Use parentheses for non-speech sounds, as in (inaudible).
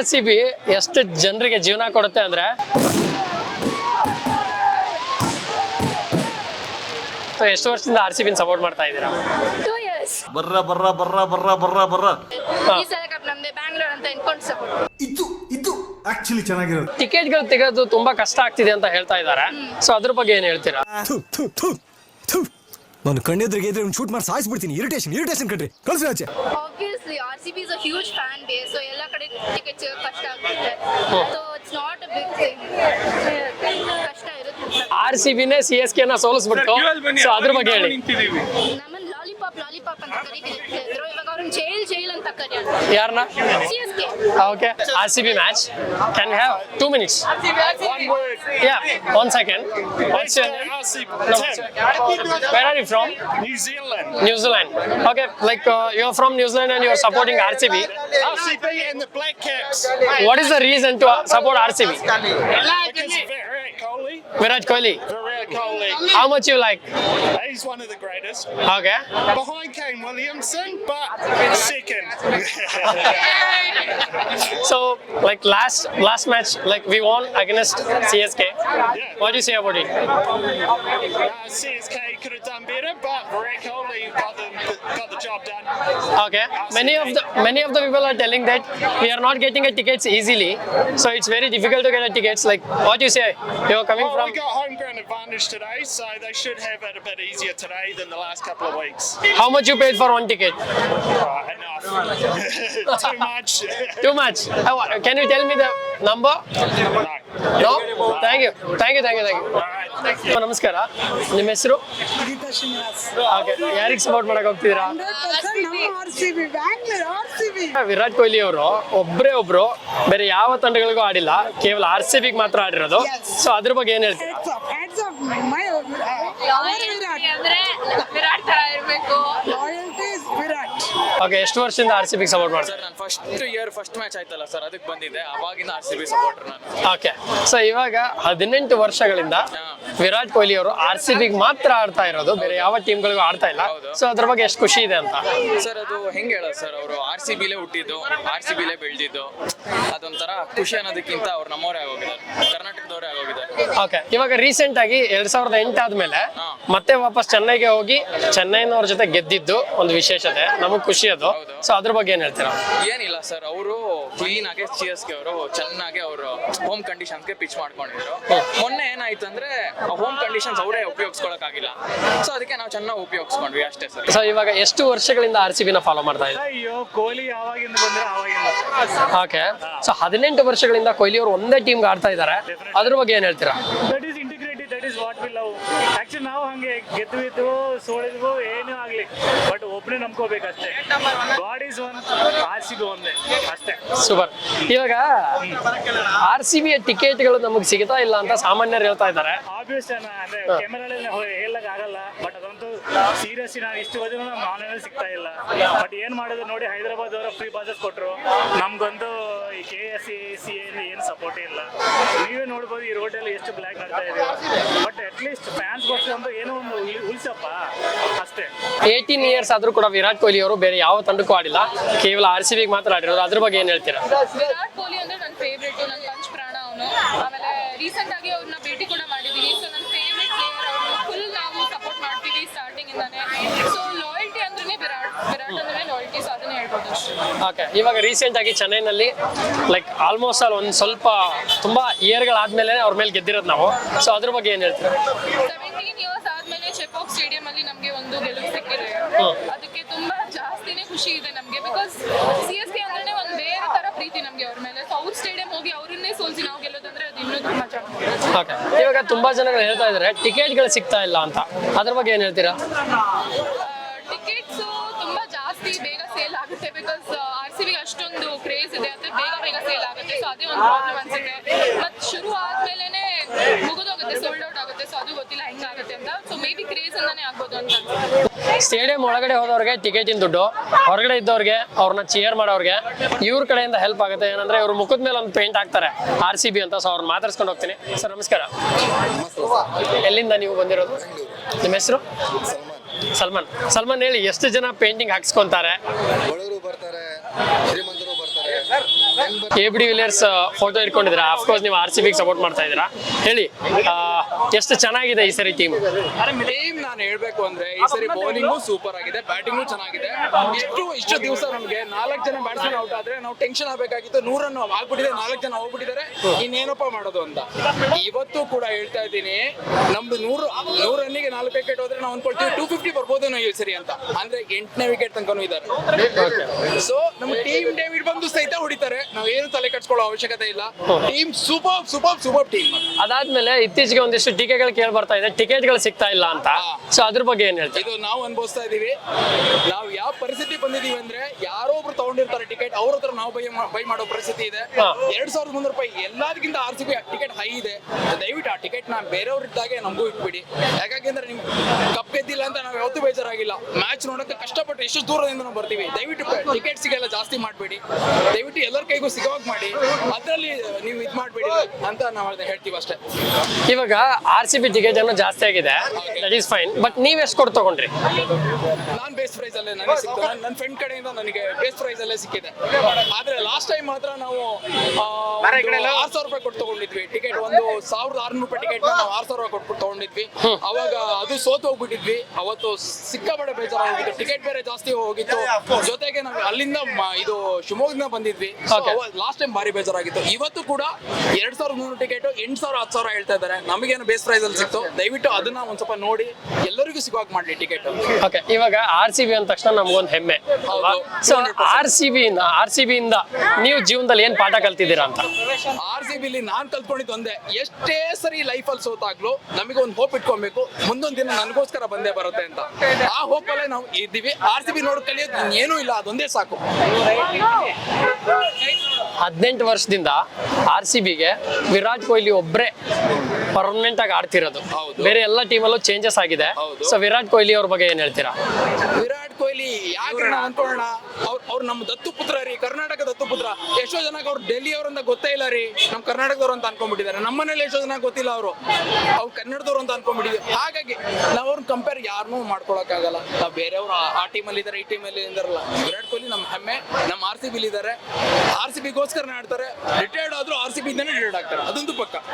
R C B ಎಷ್ಟು ಜನರಿಗೆ ಜೀವನ ಕೊಡುತ್ತೆ ಅಂದ್ರೆ? ಎಷ್ಟು ವರ್ಷದಿಂದ ಆರ್ ಸಿ ಬಿನ ಸಪೋರ್ಟ್ ಮಾಡ್ತಾ ಇದ್ದೀರಾ? ಟೂ ಇಯರ್ಸ್ ಬರ್ರ ಬರ್ರ ಬರ್ರ ಬರ್ರ ಬರ್ರ ಬರ್ರ. ಈ ಸಲ ಕಪ್ ನಮ್ದೆ ಬ್ಯಾಂಗ್ಳೂರ್ ಅಂತ ಇನ್ಕೊಂಡು ಸಪೋರ್ಟ್ ಇದು ಇದು ಆಕ್ಚುಲಿ ಚೆನ್ನಾಗಿರೋದು. ಟಿಕೆಟ್ಗಳು ತೆಗೆದು ತುಂಬಾ ಕಷ್ಟ ಆಗ್ತಿದೆ ಅಂತ ಹೇಳ್ತಾ ಇದ್ದಾರೆ. ಸೊ ಅದ್ರ ಬಗ್ಗೆ ಏನ್ ಹೇಳ್ತೀರಾ? ನಾನು ಕಣ್ಣೆದ್ರಿಗೆ ಇದ್ರೆ ಒಂದು ಶೂಟ್ ಮಾಡಿ ಸಾಯಿಸ್ಬಿಡ್ತೀನಿ. ಇರಿಟೇಷನ್ ಇರಿಟೇಷನ್ ಕಣ್ರಿ. ಕಳ್ಸಿ ಆಚೆ. Obviously R C B is a huge fan base so ಎಲ್ಲ ಕಡೆ ಟಿಕೆಟ್ ಕಷ್ಟ ಆಗುತ್ತೆ so it's not a big thing ಕಷ್ಟ ಇರುತ್ತೆ ಆರ್ ಸಿ ಬಿನೇ ಸಿ ಎಸ್ ಕೆನ ಸೋಲಿಸ್ಬಿಟ್ಟು ಸೊ ಅದ್ರ ಬಗ್ಗೆ ಹೇಳಿ. ಯಾರನ್ನ C S K okay R C B match can have two minutes yeah one second Where are you from? New Zealand. New Zealand. Okay, like uh, you're from New Zealand and you're supporting RCB. RCB and the Black Caps. What is the reason to uh, support How much you like? He's one of the greatest. Okay. Behind Kane Williamson, but second. (laughs) So like last last match, like we won against CSK. What do you say about it? Uh, CSK could have done better, but Virat Kohli got the, got the job done. Okay. Many of the many of the people are telling that we are not getting a tickets easily, so it's very difficult to get a tickets. Like what you say? You're coming Well, from. we got home ground advantage today, so they should have it a bit easier today than the last couple of weeks. How much you paid for one ticket? Uh, enough. (laughs) Too much. Too much. Uh, Can you tell me the number? no. No? You thank you thank you thank you. ನಮಸ್ಕಾರ. ನಿಮ್ಮ ಹೆಸರು? ಯಾರಿಗೆ support ಮಾಡಕ್ ಹೋಗ್ತಿದ್ದೀರಾ? ವಿರಾಟ್ ಕೊಹ್ಲಿ ಅವರು ಒಬ್ಬರೇ ಒಬ್ರು ಬೇರೆ ಯಾವ ತಂಡಗಳಿಗೂ ಆಡಿಲ್ಲ. ಕೇವಲ ಆರ್ ಸಿ ಬಿಗೆ ಮಾತ್ರ ಆಡಿರೋದು. ಸೊ ಅದ್ರ ಬಗ್ಗೆ ಏನ್ ಹೇಳ್ತೀರಾ? ವಿರಾಟ್. ಅಂದ್ರೆ ವಿರಾಟ್ ತರ ಇರಬೇಕು. ಓಕೆ ಎಷ್ಟು ವರ್ಷದಿಂದ ಆರ್ ಸಿ ಬಿ ಸಪೋರ್ಟ್ ಮಾಡ್ತಾರೆ ನಾನು ಫಸ್ಟ್ ಇಯರ್ ಫಸ್ಟ್ ಮ್ಯಾಚ್ ಆಯ್ತಲ್ಲ ಸರ್ ಅದಕ್ಕೆ ಬಂದಿದ್ದೆ. ಆರ್ ಸಿ ಬಿ ಸಪೋರ್ಟರ್ ನಾನು. ಓಕೆ ಸೊ ಇವಾಗ ಹದಿನೆಂಟು ವರ್ಷಗಳಿಂದ ವಿರಾಟ್ ಕೊಹ್ಲಿ ಅವರು ಆರ್ ಸಿ ಬಿಗೆ ಮಾತ್ರ ಆಡ್ತಾ ಇರೋದು ಬೇರೆ ಯಾವ ಟೀಮ್ಗಳಿಗೂ ಆಡ್ತಾ ಇಲ್ಲ. ಸೊ ಅದ್ರ ಬಗ್ಗೆ ಎಷ್ಟು ಖುಷಿ ಇದೆ ಅಂತ? ಸರ್ ಅದು ಹೆಂಗೆ ಹೇಳೋದು ಸರ್ ಅವರು ಆರ್ ಸಿ ಬಿಲೇ ಹುಟ್ಟಿದ್ದು ಆರ್ ಸಿ ಬಿಲೇ ಬೆಳೆದಿದ್ದು ಅದೊಂಥರ ಖುಷಿ ಅನ್ನೋದಕ್ಕಿಂತ ಅವ್ರು ನಮ್ಮವರೇ ಆಗೋಗಿದ್ದಾರೆ ಕರ್ನಾಟಕದವರೇ ಆಗೋಗಿದ್ದಾರೆ. ಓಕೆ ಇವಾಗ ರೀಸೆಂಟ್ ಆಗಿ ಎರಡ್ ಸಾವಿರದ ಎಂಟು ಆದ್ಮೇಲೆ ಮತ್ತೆ ವಾಪಸ್ ಚೆನ್ನೈಗೆ ಹೋಗಿ ಚೆನ್ನೈನವ್ರ ಜೊತೆ ಗೆದ್ದಿದ್ದು ಒಂದು ವಿಶೇಷತೆ ನಮಗ್ ಖುಷಿ ಅದು. ಸೊ ಅದ್ರ ಬಗ್ಗೆ ಏನ್ ಹೇಳ್ತೀರಾ? ಏನಿಲ್ಲ ಸರ್ ಅವರು ಕ್ಲೀನ್ ಆಗಿ ಸಿ ಎಸ್ ಕೆ ಅವರು ಚೆನ್ನಾಗಿ ಅವರು ಹೋಮ್ ಕಂಡೀಷನ್ಸ್ಗೆ ಪಿಚ್ ಮಾಡ್ಕೊಂಡಿದ್ರು. ಮೊನ್ನೆ ಏನಾಯ್ತು ಅಂದ್ರೆ ಹೋಮ್ ಕಂಡೀಷನ್ಸ್ ಅವರೇ ಉಪಯೋಗಿಸ್ಕೊಳಕ್ಕಾಗಿಲ್ಲ. ಸೊ ಅದಕ್ಕೆ ನಾವು ಚೆನ್ನಾಗಿ ಉಪಯೋಗಿಸ್ಕೊಂಡ್ವಿ ಅಷ್ಟೇ ಸರ್. ಸೊ ಇವಾಗ ಎಷ್ಟು ವರ್ಷಗಳಿಂದ ಆರ್ ಸಿ ಬಿನ ಫಾಲೋ ಮಾಡ್ತಾ ಇದ್ದಾರೆ? ಅಯ್ಯೋ ಕೊಹ್ಲಿ ಯಾವಾಗಿಂದ ಬಂದ್ರೆ ಆವಾಗಿಂದ. ಓಕೆ ಸೊ ಹದಿನೆಂಟು ವರ್ಷಗಳಿಂದ ಕೊಹ್ಲಿ ಅವರು ಒಂದೇ ಟೀಮ್ಗೆ ಆಡ್ತಾ ಇದ್ದಾರೆ. ಅದ್ರ ಬಗ್ಗೆ ಏನ್ ಹೇಳ್ತೀರಾ? ದಟ್ ನಾವು ಆಕ್ಚುಲಿ ನಾವು ಹಂಗೆ ಗೆದ್ದಿದ್ವು ಸೋಳಿದ್ವು ಏನೂ ಆಗ್ಲಿ. ಬಟ್ ಒಬ್ಬನೇ ನಂಬ್ಕೋಬೇಕು ಅಷ್ಟೇ God is one R C B ಒಂದೇ ಅಷ್ಟೇ. ಸೂಪರ್ ಇವಾಗ ಆರ್ ಸಿ ಬಿಯ ಟಿಕೆಟ್ಗಳು ನಮಗೆ ಸಿಗ್ತಾ ಇಲ್ಲ ಅಂತ ಸಾಮಾನ್ಯರು ಹೇಳ್ತಾ ಇದ್ದಾರೆ. ಆಬ್ವಿಯಸ್ ಅಂದ್ರೆ ಕ್ಯಾಮೆರಲ್ಲಿ ಹೇಳಕ್ ಆಗಲ್ಲ ಬಟ್ ಅದಂತೂ ಸೀರಿಯಸ್ ನಾವು ಇಷ್ಟು ಓದಿದ್ರು ನಮ್ಗೆ ಆನ್ಲೈನ್ ಸಿಗ್ತಾ ಇಲ್ಲ. ಬಟ್ ಏನ್ ಮಾಡಿದ್ರು ನೋಡಿ ಹೈದರಾಬಾದ್ ಅವರ ಫ್ರೀ ಪಾಸಸ್ ಕೊಟ್ರು. ನಮ್ಗೊಂದು ಈ ಕೆ ಎಸ್ ಸಿ ಸಿ ಏನು ಸಪೋರ್ಟ್ ಇಲ್ಲ. ನೀವೇ ನೋಡ್ಬೋದು ಈ ರೋಡಲ್ಲಿ ಎಷ್ಟು ಬ್ಲ್ಯಾಕ್ ಆಗ್ತಾ ಇದೆ ಬಟ್ ಅಟ್ ಲೀಸ್ಟ್ ಫ್ಯಾನ್ಸ್ ಅಂತ ಏನೋ ಒಂದು ಉಳಿಸಪ್ಪ. ಅಷ್ಟೇ. ಏಯ್ಟೀನ್ ಇಯರ್ಸ್ ಆದ್ರೂ ಕೂಡ ವಿರಾಟ್ ಕೊಹ್ಲಿ ಅವರು ಬೇರೆ ಯಾವ ತಂಡಕ್ಕೂ ಆಡಿಲ್ಲ. ಕೇವಲ ಆರ್ ಸಿ ಬಿಗೆ ಮಾತ್ರ ಆಡಿರೋದು. ಅದ್ರ ಬಗ್ಗೆ ಏನ್ ಹೇಳ್ತೀರಾ? ವಿರಾಟ್ ಕೊಹ್ಲಿ ಓಕೆ ಇವಾಗ ರೀಸೆಂಟ್ ಆಗಿ ಚೆನ್ನೈನಲ್ಲಿ ಲೈಕ್ ಆಲ್ಮೋಸ್ಟ್ ಅಲ್ಲಿ ಒಂದು ಸ್ವಲ್ಪ ತುಂಬಾ ಇಯರ್ಗಳಾದ್ಮೇಲೆ ಅವ್ರ ಮೇಲೆ ಗೆದ್ದಿರೋದು ನಾವು. ಸೊ ಅದ್ರ ಬಗ್ಗೆ ಏನ್ ಹೇಳ್ತೀರಾ? ಚೆಪಾಕ್ ಸ್ಟೇಡಿಯಂ ಅಲ್ಲಿ ನಮಗೆ ಒಂದು ಗೆಲುವು ಸಿಕ್ಕಿದೆ. ಅದಕ್ಕೆ ತುಂಬಾ ಜಾಸ್ತಿನೇ ಖುಷಿ ಇದೆ ನಮಗೆ ಬಿಕಾಸ್ ಸಿ ಎಸ್ ಕೆ ಅಂದ್ರೆ ಒಂದು ಬೇರೆ ತರ ಪ್ರೀತಿ ನಮಗೆ ಅವ್ರ ಮೇಲೆ. ಸೊ ಅವ್ರ ಸ್ಟೇಡಿಯಂ ಹೋಗಿ ಅವರನ್ನೇ ಸೋಲ್ಸಿ ನಾವು ಗೆಲ್ಲೋದಂದ್ರೆ ಅದು ಇನ್ನೂ ತುಂಬಾ ಚೆನ್ನಾಗಿ ಓಕೆ ಇವಾಗ ತುಂಬಾ ಜನಗಳು ಹೇಳ್ತಾ ಇದ್ದಾರೆ ಟಿಕೆಟ್ಗಳು ಸಿಗ್ತಾ ಇಲ್ಲ ಅಂತ. ಅದ್ರ ಬಗ್ಗೆ ಏನ್ ಹೇಳ್ತೀರಾ ಟಿಕೆಟ್ಸ್ ತುಂಬಾ ಜಾಸ್ತಿ ಬೇಗ ಸೇಲ್ ಆಗುತ್ತೆ ಬಿಕಾಸ್ ಆರ್ ಸಿ ಬಿ ಅಷ್ಟೊಂದು ಕ್ರೇಜ್ ಇದೆ ಅಂದ್ರೆ ಬೇಗ ಬೇಗ ಸೇಲ್ ಆಗುತ್ತೆ ಸೊ ಅದೇ ಒಂದು ಪ್ರಾಬ್ಲಮ್ ಅನ್ಸುತ್ತೆ. ಮತ್ತೆ ಶುರು ಆದ್ಮೇಲೆ ಮುಗಿದೋಗುತ್ತೆ ಸೋಲ್ಡ್ ಔಟ್ ಆಗುತ್ತೆ. ಸೊ ಅದು ಗೊತ್ತಿಲ್ಲ ಹೆಂಗಾಗುತ್ತೆ ಅಂತ. ಸೊ ಮೇ ಬಿ ಕ್ರೇಜ್ ಅಂತಾನೆ ಆಗ್ಬೋದು ಅಂತ ಸ್ಟೇಡಿಯಂ ಒಳಗಡೆ ಹೋದವ್ರಿಗೆ ಟಿಕೆಟಿನ ದುಡ್ಡು. ಹೊರಗಡೆ ಇದ್ದವ್ರಿಗೆ ಅವ್ರನ್ನ ಚೇರ್ ಮಾಡೋರಿಗೆ ಇವ್ರ ಕಡೆಯಿಂದ ಹೆಲ್ಪ್ ಆಗುತ್ತೆ. ಏನಂದ್ರೆ ಇವ್ರ ಮುಖದ ಮೇಲೆ ಒಂದು ಪೇಂಟ್ ಹಾಕ್ತಾರೆ ಆರ್ ಸಿ ಬಿ ಅಂತ. ಸೊ ಅವ್ರನ್ನ ಮಾತಾಡ್ಸ್ಕೊಂಡು ಹೋಗ್ತೀನಿ. ಸರ್ ನಮಸ್ಕಾರ. ಎಲ್ಲಿಂದ ನೀವು ಬಂದಿರೋದು? ನಿಮ್ಮ ಹೆಸರು? ಸಲ್ಮಾನ್. ಸಲ್ಮಾನ್. ಹೇಳಿ ಎಷ್ಟು ಜನ painting ಹಾಕ್ಸ್ಕೊಂತಾರೆ? A B D Villiers photo ಇಟ್ಕೊಂಡಿದ್ದೀರಾ of course ನೀವು ಆರ್ ಸಿ ಬಿಗೆ ಸಪೋರ್ಟ್ ಮಾಡ್ತಾ ಇದ್ದೀರಾ. ಹೇಳಿ ಎಷ್ಟು ಚೆನ್ನಾಗಿದೆ ಈ ಸರಿ ಟೀಮ್ ಟೀಮ್ ನಾನು ಹೇಳ್ಬೇಕು ಅಂದ್ರೆ ಈ ಸರಿ ಬೌಲಿಂಗು ಸೂಪರ್ ಆಗಿದೆ ಬ್ಯಾಟಿಂಗು ಚೆನ್ನಾಗಿದೆ. ಇಷ್ಟು ಇಷ್ಟು ದಿವಸ ನಮ್ಗೆ ನಾಲ್ಕು ಜನ ಬ್ಯಾಟ್ಸ್ಮನ್ ಔಟ್ ಆದ್ರೆ ನಾವು ಟೆನ್ಷನ್ ಆಗ್ಬೇಕಾಗಿತ್ತು. ನೂರನ್ನು ಆಗ್ಬಿಟ್ಟಿದೆ, ನಾಲ್ಕು ಜನ ಹೋಗ್ಬಿಟ್ಟಿದ್ದಾರೆ. ಇನ್ನೇನಪ್ಪ ಮಾಡೋದು ಅಂತ. ಇವತ್ತು ಕೂಡ ಹೇಳ್ತಾ ಇದ್ದೀನಿ, ನಮ್ದು ನೂರು ನೂರು ರನ್ನಿಗೆ ನಾಲ್ಕು ವಿಕೆಟ್ ಹೋದ್ರೆ ನಾವು ಅನ್ಕೊಳ್ತೀವಿ ಟೂ ಫಿಫ್ಟಿ ಬರ್ಬೋದೇನೋ ಈ ಸರಿ ಅಂತ. ಅಂದ್ರೆ ಎಂಟನೇ ವಿಕೆಟ್ ತನಕನೂ ಇದ್ದಾರೆ. ಸೊ ನಮ್ಮ ಟೀಮ್ ಡೇವಿಡ್ ಬಂದು ಸಹಿತ ಹೊಡಿತಾರೆ ನಾವು ಏನು ತಲೆ ಕಟ್ಸ್ಕೊಳ್ಳೋ ಅವಶ್ಯಕತೆ ಇಲ್ಲ. Team super super super team ಅದಾದ್ಮೇಲೆ ಇತ್ತೀಚೆಗೆ ಒಂದಿಷ್ಟು ಟೀಕೆಗಳು ಕೇಳಿ ಬರ್ತಾ ಇದೆ. ಟಿಕೆಟ್ಗಳು ಸಿಗ್ತಾ ಇಲ್ಲ ಅಂತ. ಸೊ ಅದ್ರ ಬಗ್ಗೆ ಏನ್ ಹೇಳ್ತೀವಿ ಇದು ನಾವು ಅನುಭವಿಸ್ತಾ ಇದೀವಿ ನಾವು ಯಾವ ಪರಿಸ್ಥಿತಿ ಬಂದಿದೀವಿ ಅಂದ್ರೆ ತಗೊಂಡಿರ್ತಾರೆ ಟಿಕೆಟ್ ಅವ್ರ ಹತ್ರ ನಾವು ಬೈ ಬೈ ಮಾಡೋ ಪರಿಸ್ಥಿತಿ ಇದೆ. ಎರಡ್ ಸಾವಿರದ ಮುನ್ನೂರು ರೂಪಾಯಿ ಎಲ್ಲದಕ್ಕಿಂತ R C B ticket high ಇದೆ. ದಯವಿಟ್ಟು ಆ ಟಿಕೆಟ್ನ ಬೇರೆಯವ್ರ ಇದ್ದಾಗೆ ನಮಗೂ ಇಟ್ಬಿಡಿ. ಯಾಕಂದ್ರೆ ನಿಮ್ಗೆ ಕಪ್ ಗೆದ್ದಿಲ್ಲ ಅಂತ ನಾವು ಯಾವತ್ತೂ ಬೇಜಾರಾಗಿಲ್ಲ. ಮ್ಯಾಚ್ ನೋಡಕ್ಕೆ ಕಷ್ಟಪಟ್ಟು ಎಷ್ಟು ದೂರದಿಂದ ನಾವು ಬರ್ತೀವಿ. ದಯವಿಟ್ಟು ಟಿಕೆಟ್ ಸಿಗಲ್ಲ ಜಾಸ್ತಿ ಮಾಡಬೇಡಿ. ದಯವಿಟ್ಟು ಎಲ್ಲರ ಕೈಗೂ ಸಿಗೋವಾಗ ಮಾಡಿ. ಅದರಲ್ಲಿ ನೀವು ಇದು ಮಾಡಬೇಡಿ ಅಂತ ನಾವು ಹೇಳ್ತೀವಿ ಅಷ್ಟೇ. ಇವಾಗ ಆರ್ ಸಿ ಬಿ ಟಿಕೆಟ್ ಏನೋ ಜಾಸ್ತಿ ಆಗಿದೆ. ದಟ್ ಈಸ್ ಫೈನ್ ಬಟ್ ನೀವ್ ಎಷ್ಟು ಕೊಟ್ಟು ತಗೊಂಡ್ರಿ? ನಾನ್ ಬೇಸ್ ಪ್ರೈಸ್ ಅಲ್ಲೇ ನನಗೆ ಸಿಕ್ತು ನನ್ನ ಫ್ರೆಂಡ್ ಕಡೆಯಿಂದ ನನಗೆ ಬೇಸ್ ಪ್ರೈಸ್ ಅಲ್ಲೇ ಸಿಕ್ಕಿದೆ. ಆದ್ರೆ ಲಾಸ್ಟ್ ಟೈಮ್ ಮಾತ್ರ ನಾವು ಆರು ಸಾವಿರ ರೂಪಾಯಿ ಕೊಟ್ಟು ತಗೊಂಡಿದ್ವಿ ಟಿಕೆಟ್ ಒಂದು ಸಾವಿರದ ಆರ್ನೂರು ರೂಪಾಯಿ ಟಿಕೆಟ್ ನಾವು ಆರು ಸಾವಿರ ರೂಪಾಯಿ ಕೊಟ್ಬಿಟ್ಟು ತಗೊಂಡಿದ್ವಿ ಅವಾಗ ಅದು ಸೋತು ಹೋಗ್ಬಿಟ್ಟಿದ್ವಿ. ಅವತ್ತು ಸಿಕ್ಕಾಬಡೆ ಬೇಜಾರಾಗಿತ್ತು ಟಿಕೆಟ್ ಬೇರೆ ಜಾಸ್ತಿ ಹೋಗಿತ್ತು. ಜೊತೆಗೆ ನಾವು ಅಲ್ಲಿಂದ ಇದು ಶಿವಮೊಗ್ಗದಿಂದ ಬಂದಿದ್ವಿ. ಲಾಸ್ಟ್ ಟೈಮ್ ಭಾರಿ ಬೇಜಾರಾಗಿತ್ತು. ಇವತ್ತು ಕೂಡ ಎರಡ್ ಸಾವಿರದ ನೂರು ಟಿಕೆಟ್ ಎಂಟು ಸಾವಿರ ಹತ್ತು ಸಾವಿರ ಹೇಳ್ತಾ ಇದ್ದಾರೆ. ನಮಗೇನು ಬೇಸ್ ಪ್ರೈಸ್ ಅಲ್ಲಿ ಸಿಕ್ತು? ದಯವಿಟ್ಟು ಅದನ್ನ ಒಂದ್ ಸ್ವಲ್ಪ ನೋಡಿ. ಎಲ್ಲರಿಗೂ ಸಿಗುವಾಗ ಮಾಡ್ಲಿ ಟಿಕೆಟ್ ಓಕೆ ಇವಾಗ ಆರ್ ಸಿ ಬಿ ಅಂದ ತಕ್ಷಣ ನಮ್ಗೊಂದು ಹೆಮ್ಮೆ. So R C B R C B ಇಂದ ನೀವು ಜೀವನದಲ್ಲಿ ಏನ್ ಪಾಠ ಕಲ್ತಿದ್ದೀರಾ ಅಂತ? ಆರ್ ಸಿ ಬಿಲಿ ನಾನ್ ಕಲ್ತ್ಕೊಂಡಿದ್ದು ಒಂದೇ. ಎಷ್ಟೇ ಸರಿ ಲೈಫ್ ಅಲ್ಲಿ ಸೋತಾಗ್ಲು ನಮಗೆ ಒಂದು ಹೋಪ್ ಇಟ್ಕೊಬೇಕು. ಮುಂದೊಂದ್ ದಿನ ನನಗೋಸ್ಕರ ಬಂದೇ ಬರುತ್ತೆ ಅಂತ. ಆ ಹೋಪ್ ಅಲ್ಲೇ ನಾವು ಇದ್ದೀವಿ. ಆರ್ ಸಿ ಬಿ ನೋಡಿ ಕಲಿಯೋದು ಏನೂ ಇಲ್ಲ. ಅದೊಂದೇ ಸಾಕು. ಹದಿನೆಂಟು ವರ್ಷದಿಂದ ಆರ್ ಸಿ ಬಿಗೆ ವಿರಾಟ್ ಕೊಹ್ಲಿ ಒಬ್ಬರೇ ಪರ್ಮನೆಂಟ್ ಆಗಿ ಆಡ್ತಿರೋದು. ಬೇರೆ ಎಲ್ಲ ಟೀಮಲ್ಲೂ ಚೇಂಜಸ್ ಆಗಿದೆ. ಸೊ ವಿರಾಟ್ ಕೊಹ್ಲಿ ಅವ್ರ ಬಗ್ಗೆ ಏನ್ ಹೇಳ್ತೀರಾ? ವಿರಾಟ್ ಕೊಹ್ಲಿ ಯಾಕೆ ನಾವು ಅನ್ಕೊಳ್ಳೋಣ ಅವ್ರು ಅವ್ರು ನಮ್ಮ ದತ್ತು ಪುತ್ರ ರೀ ಕರ್ನಾಟಕ ದತ್ತು ಪುತ್ರ. ಎಷ್ಟೋ ಜನಕ್ಕೆ ಅವ್ರು ಡೆಲ್ಲಿ ಅವ್ರಂತ ಗೊತ್ತೇ ಇಲ್ಲ ರೀ. ನಮ್ಮ ಕರ್ನಾಟಕದವ್ರು ಅಂತ ಅನ್ಕೊಂಡ್ಬಿಟ್ಟಿದ್ದಾರೆ. ನಮ್ಮ ಮನೇಲಿ ಎಷ್ಟೋ ಜನ ಗೊತ್ತಿಲ್ಲ ಅವರು. ಅವ್ರು ಕನ್ನಡದವ್ರು ಅಂತ ಅನ್ಕೊಂಡ್ಬಿಟ್ಟಿದ್ದಾರೆ. ಹಾಗಾಗಿ ನಾವು ಅವ್ರನ್ನ ಕಂಪೇರ್ ಯಾರನ್ನೂ ಮಾಡ್ಕೊಳಕ್ಕಾಗಲ್ಲ. ನಾವು ಬೇರೆಯವ್ರು ಆ- ಟೀಮ್ ಅಲ್ಲಿ ಇದ್ದಾರೆ ಈ ಟೀಮಲ್ಲಿ ಇದ್ದಾರಲ್ಲ ವಿರಾಟ್ ಕೊಹ್ಲಿ ನಮ್ಮ ಹೆಮ್ಮೆ. ನಮ್ಮ ಆರ್ ಸಿ ಬಿಲಿ ಇದ್ದಾರೆ ಆರ್ ಸಿ ಬಿಗೋಸ್ಕರ ಆಡ್ತಾರೆ. ರಿಟೈರ್ಡ್ ಆದ್ರೂ ಆರ್ ಸಿ ಬಿ ಇಂದನೇ ರಿಟೈರ್ಡ್ ಆಗ್ತಾರೆ. ಅದೊಂದು ಪಕ್ಕ.